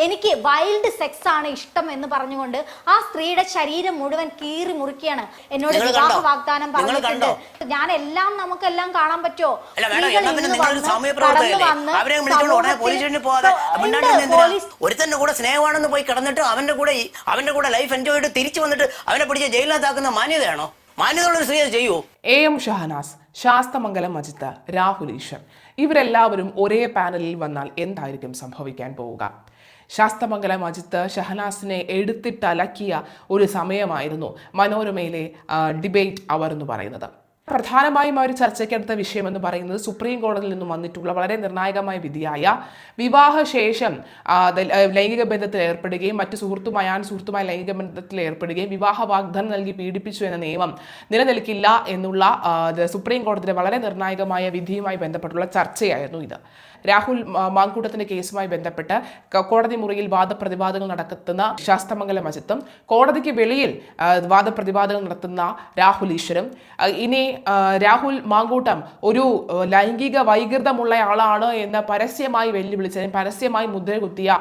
എനിക്ക് wild sex ആണ് ഇഷ്ടം എന്ന് പറഞ്ഞുകൊണ്ട് ആ സ്ത്രീയുടെ ശരീരം മുഴുവൻ കീറി മുറുക്കിയാണ് എന്നോട് വിവാഹ വാഗ്ദാനം പറഞ്ഞിട്ടുണ്ട്. ഞാൻ എല്ലാം നമുക്കെല്ലാം കാണാൻ പറ്റുമോ? ഒരുത്തന്റെ കൂടെ സ്നേഹമാണെന്ന് പോയി കിടന്നിട്ട് അവന്റെ കൂടെ അവന്റെ കൂടെ ലൈഫ് എൻജോയ് ചെയ്തിട്ട് തിരിച്ചു വന്നിട്ട് അവനെ പിടിച്ച് ജയിലിനകത്താക്കുന്ന മാന്യതയാണോ? മാന്യതയുള്ള സ്ത്രീ ചെയ്യൂ എ എം ഷഹനാസ് ശാസ്തമംഗലം അജിത്ത് രാഹുൽ ഈശ്വർ. ഇവരെല്ലാവരും ഒരേ പാനലിൽ വന്നാൽ എന്തായിരിക്കും സംഭവിക്കാൻ പോവുക? ശാസ്തമംഗലം അജിത്ത് ഷഹനാസിനെ എടുത്തിട്ടലക്കിയ ഒരു സമയമായിരുന്നു മനോരമയിലെ ഡിബേറ്റ് അവർ എന്ന് പറയുന്നത്. പ്രധാനമായും അവർ ചർച്ചയ്ക്കെടുത്ത വിഷയം എന്ന് പറയുന്നത് സുപ്രീം കോടതിയിൽ നിന്നും വന്നിട്ടുള്ള വളരെ നിർണായകമായ വിധിയായ വിവാഹശേഷം ലൈംഗിക ബന്ധത്തിൽ ഏർപ്പെടുകയും മറ്റു സുഹൃത്തുമായ ആൺ സുഹൃത്തുമായ ലൈംഗിക ബന്ധത്തിൽ ഏർപ്പെടുകയും വിവാഹ വാഗ്ദാനം നൽകി പീഡിപ്പിച്ചു എന്ന നിയമം നിലനിൽക്കില്ല എന്നുള്ള സുപ്രീം കോടതിയുടെ വളരെ നിർണായകമായ വിധിയുമായി ബന്ധപ്പെട്ടുള്ള ചർച്ചയായിരുന്നു ഇത്. രാഹുൽ മാങ്കൂട്ടത്തിന്റെ കേസുമായി ബന്ധപ്പെട്ട് കോടതി മുറിയിൽ വാദപ്രതിവാദങ്ങൾ നടത്തുന്ന ശാസ്തമംഗലം അജിത്തും കോടതിക്ക് വെളിയിൽ വാദപ്രതിവാദങ്ങൾ നടത്തുന്ന രാഹുൽ ഈശ്വരും ഇനി രാഹുൽ മാങ്കൂട്ടം ഒരു ലൈംഗിക വൈകൃതമുള്ള ആളാണ് എന്ന് പരസ്യമായി വെല്ലുവിളിച്ചതിന് പരസ്യമായി മുദ്ര കുത്തിയ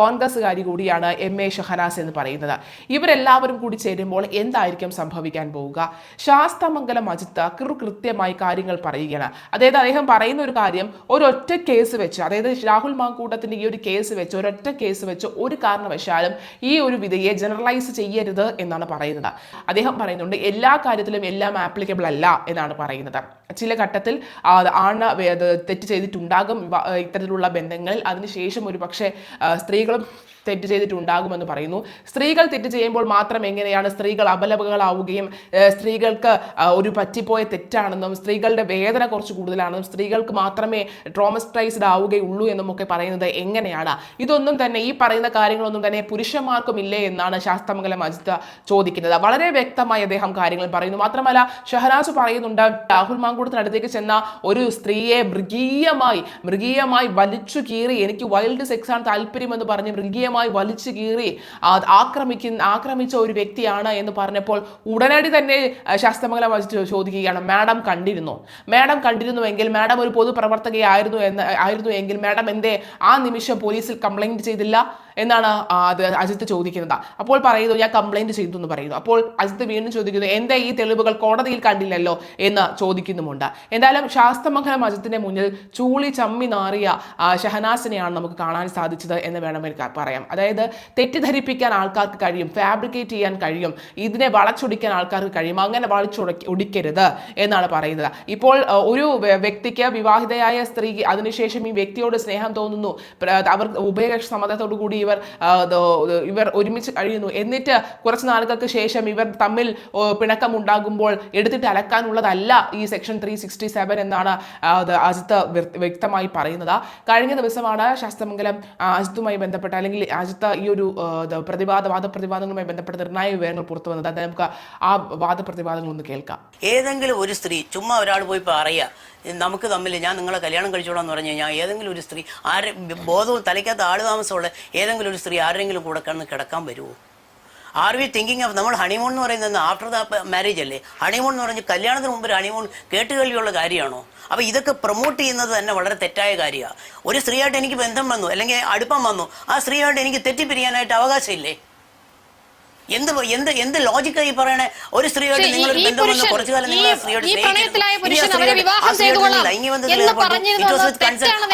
കോൺഗ്രസ്സുകാരി കൂടിയാണ് എം എ ഷഹനാസ് എന്ന് പറയുന്നത്. ഇവരെല്ലാവരും കൂടി ചേരുമ്പോൾ എന്തായിരിക്കും സംഭവിക്കാൻ പോവുക? ശാസ്തമംഗലം അജിത്ത് കൃത്യമായി കാര്യങ്ങൾ പറയുകയാണ്. അതായത് അദ്ദേഹം പറയുന്ന ഒരു കാര്യം ഒരൊറ്റ കേസ് വെച്ച് അതായത് രാഹുൽ മാങ്കൂട്ടത്തിന്റെ ഈ ഒരു കേസ് വെച്ച് ഒരൊറ്റ കേസ് വെച്ച് ഒരു കാരണവശാലും ഈ ഒരു വിധയെ ജനറലൈസ് ചെയ്യരുത് എന്നാണ് പറയുന്നത്. അദ്ദേഹം പറയുന്നുണ്ട് എല്ലാ കാര്യത്തിലും എല്ലാം ആപ്ലിക്കബിൾ അല്ല. എന്നാണ് പറയുന്നത്. ചില ഘട്ടത്തിൽ ആണ് തെറ്റ് ചെയ്തിട്ടുണ്ടാകും ഇത്തരത്തിലുള്ള ബന്ധങ്ങളിൽ. അതിനുശേഷം ഒരു പക്ഷേ സ്ത്രീകളും തെറ്റ് ചെയ്തിട്ടുണ്ടാകുമെന്ന് പറയുന്നു. സ്ത്രീകൾ തെറ്റ് ചെയ്യുമ്പോൾ മാത്രം എങ്ങനെയാണ് സ്ത്രീകൾ അപലപകളാവുകയും സ്ത്രീകൾക്ക് ഒരു പറ്റിപ്പോയ തെറ്റാണെന്നും സ്ത്രീകളുടെ വേദന കുറച്ച് കൂടുതലാണെന്നും സ്ത്രീകൾക്ക് മാത്രമേ ട്രോമസ്റ്റൈസ്ഡ് ആവുകയുള്ളൂ എന്നും ഒക്കെ പറയുന്നത് എങ്ങനെയാണ്? ഇതൊന്നും തന്നെ ഈ പറയുന്ന കാര്യങ്ങളൊന്നും തന്നെ പുരുഷന്മാർക്കും ഇല്ലേ എന്നാണ് ശാസ്ത്രമംഗലം അജിത്ത് ചോദിക്കുന്നത്. വളരെ വ്യക്തമായി അദ്ദേഹം കാര്യങ്ങൾ പറയുന്നു. മാത്രമല്ല ഷഹനാസ് പറയുന്നുണ്ട് രാഹുൽ മാങ്കൂട്ടത്തിനടുത്തേക്ക് ചെന്ന ഒരു സ്ത്രീയെ മൃഗീയമായി മൃഗീയമായി വലിച്ചു കീറി എനിക്ക് വൈൽഡ് സെക്സ് ആണ് താല്പര്യമെന്ന് പറഞ്ഞ് മൃഗീയമായി വലിച്ചു കീറി ആക്രമിക്കുന്ന ആക്രമിച്ച ഒരു വ്യക്തിയാണ് എന്ന് പറഞ്ഞപ്പോൾ ഉടനടി തന്നെ ശാസ്ത്രമംഗലം അജിത്ത് ചോദിക്കുകയാണ് മാഡം കണ്ടിരുന്നു? മാഡം കണ്ടിരുന്നുവെങ്കിൽ മാഡം ഒരു പൊതുപ്രവർത്തകയായിരുന്നു എന്ന് ആയിരുന്നു എങ്കിൽ മാഡം എന്തേ ആ നിമിഷം പോലീസിൽ കംപ്ലൈന്റ് ചെയ്തില്ല? എന്നാണ് അത് അജിത്ത് ചോദിക്കുന്നത്. അപ്പോൾ പറയുന്നു ഞാൻ കംപ്ലൈന്റ് ചെയ്തു എന്ന് പറയുന്നു. അപ്പോൾ അജിത്ത് വീണ്ടും ചോദിക്കുന്നു എന്താ ഈ തെളിവുകൾ കോടതിയിൽ കണ്ടില്ലല്ലോ? എന്ന് ചോദിക്കുന്നുമുണ്ട്. എന്തായാലും ശാസ്തമംഗലം അജിത്തിന്റെ മുന്നിൽ ചൂളി ചമ്മി നാറിയ ഷഹനാസിനെയാണ് നമുക്ക് കാണാൻ സാധിച്ചത് എന്ന് വേണം എനിക്ക് പറയാം. അതായത് തെറ്റിദ്ധരിപ്പിക്കാൻ ആൾക്കാർക്ക് കഴിയും ഫാബ്രിക്കേറ്റ് ചെയ്യാൻ കഴിയും ഇതിനെ വളച്ചൊടിക്കാൻ ആൾക്കാർക്ക് കഴിയും അങ്ങനെ വളച്ചൊടിക്ക ഒടിക്കരുത് എന്നാണ് പറയുന്നത്. ഇപ്പോൾ ഒരു വ്യക്തിക്ക് വിവാഹിതയായ സ്ത്രീ അതിനുശേഷം ഈ വ്യക്തിയോട് സ്നേഹം തോന്നുന്നു. അവർ ഉഭയകക്ഷി സമ്മതത്തോടു കൂടി ഇവർ ഇവർ ഒരുമിച്ച് കഴിയുന്നു. എന്നിട്ട് കുറച്ച് നാളുകൾക്ക് ശേഷം ഇവർ തമ്മിൽ പിണക്കം പിണക്കമുണ്ടാകുമ്പോൾ എടുത്തിട്ട് അലക്കാനുള്ളതല്ല ഈ സെക്ഷൻ ത്രീ സിക്സ്റ്റി സെവൻ എന്നാണ് അജിത്ത് വ്യക്തമായി പറയുന്നത്. കഴിഞ്ഞ ദിവസമാണ് ശാസ്ത്രമംഗലം ആ, അജിത്തുമായി ബന്ധപ്പെട്ട അല്ലെങ്കിൽ അജിത്ത് ഈ ഒരു പ്രതിവാദ വാദപ്രതിവാദങ്ങളുമായി ബന്ധപ്പെട്ട നിർണായക വിവരങ്ങൾ പുറത്തു വന്നത്. അത് നമുക്ക് ആ വാദപ്രതിവാദങ്ങൾ ഒന്ന് കേൾക്കാം. ഏതെങ്കിലും ഒരു സ്ത്രീ ചുമ്മാ ഒരാൾ പോയി പറയുക നമുക്ക് തമ്മിൽ ഞാൻ നിങ്ങളെ കല്യാണം കഴിച്ചോളാം എന്ന് പറഞ്ഞു കഴിഞ്ഞാൽ ഏതെങ്കിലും ഒരു സ്ത്രീ ആരെ ബോധവും തലയ്ക്കകത്ത് ആൾ താമസമുള്ള ഏതെങ്കിലും ഒരു സ്ത്രീ ആരെങ്കിലും കൂടെ കണ്ണ് കിടക്കാൻ വരുമോ ആർ വി തിങ്കിങ് ഓഫ് നമ്മൾ ഹണിമൂൺ എന്ന് പറയുന്നത് ആഫ്റ്റർ ദ മാരേജ് അല്ലേ? ഹണിമൂൺ എന്ന് പറഞ്ഞ് കല്യാണത്തിന് മുമ്പ് ഹണിമൂൺ കേട്ടുകേൾവിയുള്ള കാര്യമാണോ? അപ്പോൾ ഇതൊക്കെ പ്രൊമോട്ട് ചെയ്യുന്നത് തന്നെ വളരെ തെറ്റായ കാര്യമാണ് ഒരു സ്ത്രീയായിട്ട് എനിക്ക് ബന്ധം വന്നു അല്ലെങ്കിൽ അടുപ്പം വന്നു ആ സ്ത്രീയായിട്ട് എനിക്ക് തെറ്റിപ്പിരിയാനായിട്ട് അവകാശമില്ലേ? എന്ത് എന്ത് എന്ത് ലോജിക്കായി പറയണേ? ഒരു സ്ത്രീയോട് നിങ്ങൾ ബന്ധം വന്ന്. കുറച്ചു കാലം നിങ്ങൾ സ്ത്രീയോട്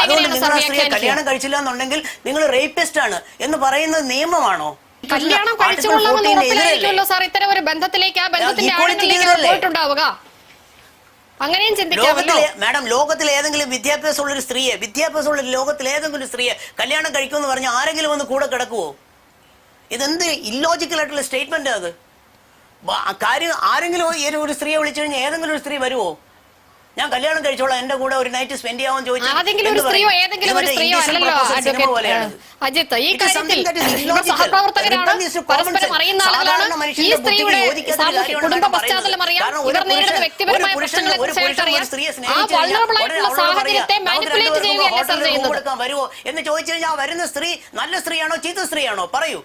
അതുകൊണ്ട് നിങ്ങൾ ആ സ്ത്രീയെ കല്യാണം കഴിച്ചില്ല എന്നുണ്ടെങ്കിൽ നിങ്ങൾ റേപ്പിസ്റ്റ് ആണ് എന്ന് പറയുന്നത് നിയമമാണോ? കല്യാണം Article കഴിച്ചുകൊള്ളാമെന്ന് 14 എതിരല്ലേ? ഉറപ്പിലായിരിക്കുമല്ലോ സാർ. ഇത്തരം ഒരു ബന്ധത്തിലേക്ക് ആ ബന്ധത്തിന്റെ equality ആഴങ്ങളിലേക്ക് അവർ പോയിട്ടുണ്ടാവുക. അങ്ങനെയും ചിന്തിക്കാമല്ലോ. മാഡം ലോകത്തിലെ ഏതെങ്കിലും വിദ്യാഭ്യാസമുള്ള ഒരു സ്ത്രീയെ വിദ്യാഭ്യാസമുള്ള ലോകത്തിൽ ഏതെങ്കിലും സ്ത്രീയെ കല്യാണം കഴിക്കുമെന്ന് പറഞ്ഞാൽ ആരെങ്കിലും ഒന്ന് കൂടെ കിടക്കുവോ? ഇതെന്ത് ഇല്ലോജിക്കൽ ആയിട്ടുള്ള സ്റ്റേറ്റ്മെന്റ് അത്? കാര്യം ആരെങ്കിലും ഈ ഒരു- സ്ത്രീയെ വിളിച്ചു കഴിഞ്ഞാൽ ഏതെങ്കിലും ഒരു സ്ത്രീ വരുമോ ഞാൻ കല്യാണം കഴിച്ചോളാം എന്റെ കൂടെ ഒരു നൈറ്റ് സ്പെൻഡ് ചെയ്യാമെന്ന് ചോദിച്ചു ആരെങ്കിലും ഒരു സ്ത്രീയോ ഏതെങ്കിലും ഒരു സ്ത്രീയോ അല്ലല്ലോ അഡ്വക്കേറ്റ് അജിത്ത് ഈ കാര്യത്തിൽ ഇവർ സഹപ്രവർത്തകരാണ് പരസ്പരം അറിയുന്ന ആളുകളാണ്. ഈ സ്ത്രീയുടെ സാമൂഹ്യ കുടുംബ പശ്ചാത്തലം അറിയാം. ഇവർ നേരിടുന്ന വ്യക്തിപരമായ പ്രശ്നങ്ങളെ കുറിച്ചായിട്ട് അറിയാം. ആ വൾണറബിൾ ആയിട്ടുള്ള സാഹചര്യത്തെ മാനിപ്പുലേറ്റ് ചെയ്യുകയല്ലേ സാർ ചെയ്യുന്നത്. കൊടുക്കാൻ വരുമോ എന്ന് ചോദിച്ചു കഴിഞ്ഞാൽ വരുന്ന സ്ത്രീ നല്ല സ്ത്രീയാണോ? ചീത്ത സ്ത്രീയാണോ? പറയൂ.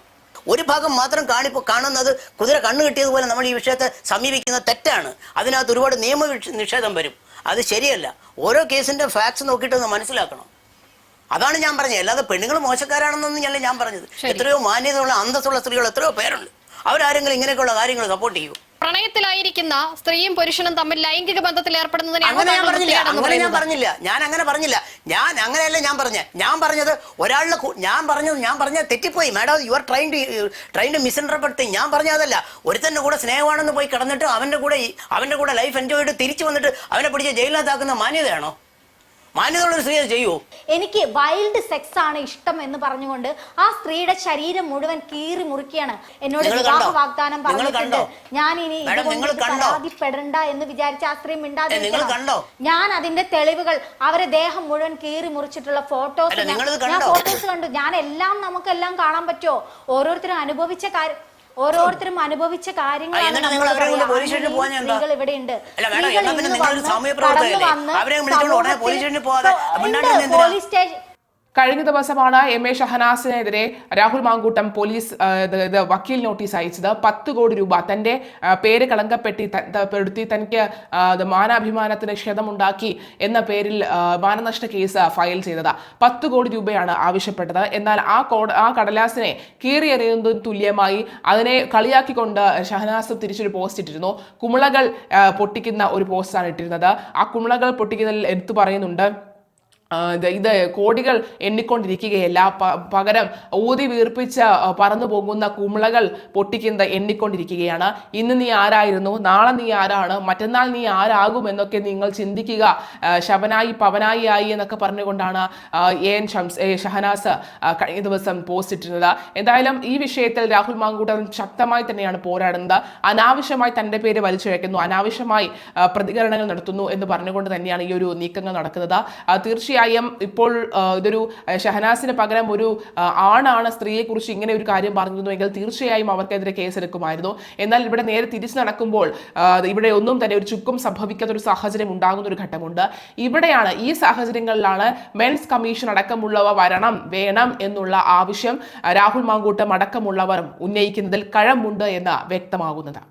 ഒരു ഭാഗം മാത്രം കാണിപ്പോ കാണുന്നത് കുതിര കണ്ണു കിട്ടിയതുപോലെ നമ്മൾ ഈ വിഷയത്തെ സമീപിക്കുന്നത് തെറ്റാണ്. അതിനകത്ത് ഒരുപാട് നിയമ നിഷേധം വരും. അത് ശരിയല്ല. ഓരോ കേസിന്റെ ഫാക്ട്സ് നോക്കിയിട്ട് ഒന്ന് മനസ്സിലാക്കണം. അതാണ് ഞാൻ പറഞ്ഞത്. അല്ലാതെ പെണ്ണുങ്ങൾ മോശക്കാരാണെന്നൊന്നും ഞാൻ ഞാൻ പറഞ്ഞത്. എത്രയോ മാന്യതയുള്ള അന്തസ്സുള്ള സ്ത്രീകൾ എത്രയോ പേരുണ്ട്. അവരാരെങ്കിലും ഇങ്ങനെയൊക്കെയുള്ള കാര്യങ്ങൾ സപ്പോർട്ട് ചെയ്യൂ. പ്രണയത്തിലായിരിക്കുന്ന സ്ത്രീയും പുരുഷനും തമ്മിൽ ലൈംഗിക ബന്ധത്തിൽ അങ്ങനെ ഞാൻ പറഞ്ഞില്ല. അങ്ങനെ ഞാൻ? പറഞ്ഞില്ല. ഞാൻ അങ്ങനെ പറഞ്ഞില്ല. ഞാൻ അങ്ങനെയല്ല ഞാൻ പറഞ്ഞ. ഞാൻ പറഞ്ഞത് ഒരാളുടെ ഞാൻ പറഞ്ഞത് ഞാൻ പറഞ്ഞ തെറ്റിപ്പോയി. Madam you are trying to trying to misinterpret ഞാൻ പറഞ്ഞതല്ല. ഒരുത്തന്റെ കൂടെ സ്നേഹമാണെന്ന് പോയി കിടന്നിട്ട് അവന്റെ കൂടെ അവന്റെ കൂടെ ലൈഫ് എൻജോയ് ചെയ്ത് തിരിച്ചു വന്നിട്ട് അവനെ പിടിച്ച് ജയിലിനകത്താക്കുന്ന മാന്യതയാണോ? മാന്യതയുള്ള സ്ത്രീ അത് ചെയ്യൂ എനിക്ക് വൈൽഡ് സെക്സ് ആണ് ഇഷ്ടം എന്ന് പറഞ്ഞുകൊണ്ട് ആ സ്ത്രീയുടെ ശരീരം മുഴുവൻ കീറി മുറിക്കുകയാണ് എന്നോട് നിങ്ങൾ വിവാഹ കണ്ടോ? വാഗ്ദാനം നിങ്ങൾ പറഞ്ഞിട്ടുണ്ട് കണ്ടോ? ഞാൻ ഇനി മാഡം, ഇതുകൊണ്ട് നിങ്ങൾ കണ്ടോ? പരാതിപ്പെടണ്ട എന്ന് വിചാരിച്ച ആ സ്ത്രീ മിണ്ടാതെ നിങ്ങൾ? ഞാൻ അതിന്റെ തെളിവുകൾ അവരെ ദേഹം മുഴുവൻ കീറി മുറിച്ചിട്ടുള്ള ഫോട്ടോസ് അല്ല, നിങ്ങളിത് ഞാൻ കണ്ടോ? ഫോട്ടോസ് കണ്ടു ഞാൻ എല്ലാം നമുക്കെല്ലാം കാണാൻ പറ്റുമോ ഓരോരുത്തരും അനുഭവിച്ച കാര്യം ഓരോരുത്തരും അനുഭവിച്ച കാര്യങ്ങളാണ്? സ്ത്രീകൾ ഇവിടെ ഉണ്ട്? പോലീസ് സ്റ്റേഷൻ കഴിഞ്ഞ ദിവസമാണ് എം എ ഷഹനാസിനെതിരെ രാഹുൽ മാങ്കൂട്ടം പോലീസ് വക്കീൽ നോട്ടീസ് അയച്ചത്. പത്ത് കോടി രൂപ തന്റെ പേര് കളങ്കപ്പെട്ടി പെടുത്തി തനിക്ക് മാനാഭിമാനത്തിന് ക്ഷതമുണ്ടാക്കി എന്ന പേരിൽ മാനനഷ്ട കേസ് ഫയൽ ചെയ്തത്. പത്ത് കോടി രൂപയാണ് ആവശ്യപ്പെട്ടത്. എന്നാൽ ആ കോട ആ കടലാസിനെ കീറിയെറിയുന്നതും തുല്യമായി അതിനെ കളിയാക്കിക്കൊണ്ട് ഷഹനാസ് തിരിച്ചൊരു പോസ്റ്റ് ഇട്ടിരുന്നു. കുമിളകൾ പൊട്ടിക്കുന്ന ഒരു പോസ്റ്റാണ് ഇട്ടിരുന്നത്. ആ കുമിളകൾ പൊട്ടിക്കുന്നതിൽ എടുത്തു പറയുന്നുണ്ട് ഇത് കോടികൾ എണ്ണിക്കൊണ്ടിരിക്കുകയല്ല. പകരം ഊതി വീർപ്പിച്ച് പറന്നു പോകുന്ന കുമിളകൾ പൊട്ടിക്കുന്നത് എണ്ണിക്കൊണ്ടിരിക്കുകയാണ്. ഇന്ന് നീ ആരായിരുന്നു? നാളെ നീ ആരാണ്? മറ്റന്നാൾ നീ ആരാകും എന്നൊക്കെ നിങ്ങൾ ചിന്തിക്കുക. ശബനായി പവനായി ആയി എന്നൊക്കെ പറഞ്ഞുകൊണ്ടാണ് എൻ ഷംസ് എ ഷഹനാസ് കഴിഞ്ഞ ദിവസം പോസ്റ്റ് ഇട്ടിരുന്നത്. എന്തായാലും ഈ വിഷയത്തിൽ രാഹുൽ മാങ്കൂട്ടം ശക്തമായി തന്നെയാണ് പോരാടുന്നത്. അനാവശ്യമായി തന്റെ പേര് വലിച്ചിഴക്കുന്നു അനാവശ്യമായി പ്രതികരണങ്ങൾ നടത്തുന്നു എന്ന് പറഞ്ഞുകൊണ്ട് തന്നെയാണ് ഈ ഒരു നീക്കങ്ങൾ നടക്കുന്നത്. ആ, തീർച്ചയായും ഇപ്പോൾ ഇതൊരു ഷഹനാസിന് പകരം ഒരു ആണാണ് സ്ത്രീയെക്കുറിച്ച് ഇങ്ങനെ ഒരു കാര്യം പറഞ്ഞിരുന്നുവെങ്കിൽ തീർച്ചയായും അവർക്കെതിരെ കേസെടുക്കുമായിരുന്നു. എന്നാൽ ഇവിടെ നേരെ തിരിച്ചു നടക്കുമ്പോൾ ഇവിടെ ഒന്നും തന്നെ ഒരു ചുക്കും സംഭവിക്കാത്ത ഒരു സാഹചര്യം ഉണ്ടാകുന്ന ഒരു ഘട്ടമുണ്ട്. ഇവിടെയാണ് ഈ സാഹചര്യങ്ങളിലാണ് മെൻസ് കമ്മീഷൻ അടക്കമുള്ളവ വരണം വേണം എന്നുള്ള ആവശ്യം രാഹുൽ മാങ്കൂട്ടം അടക്കമുള്ളവർ ഉന്നയിക്കുന്നതിൽ കഴമ്പുണ്ട് എന്ന് വ്യക്തമാകുന്നത്.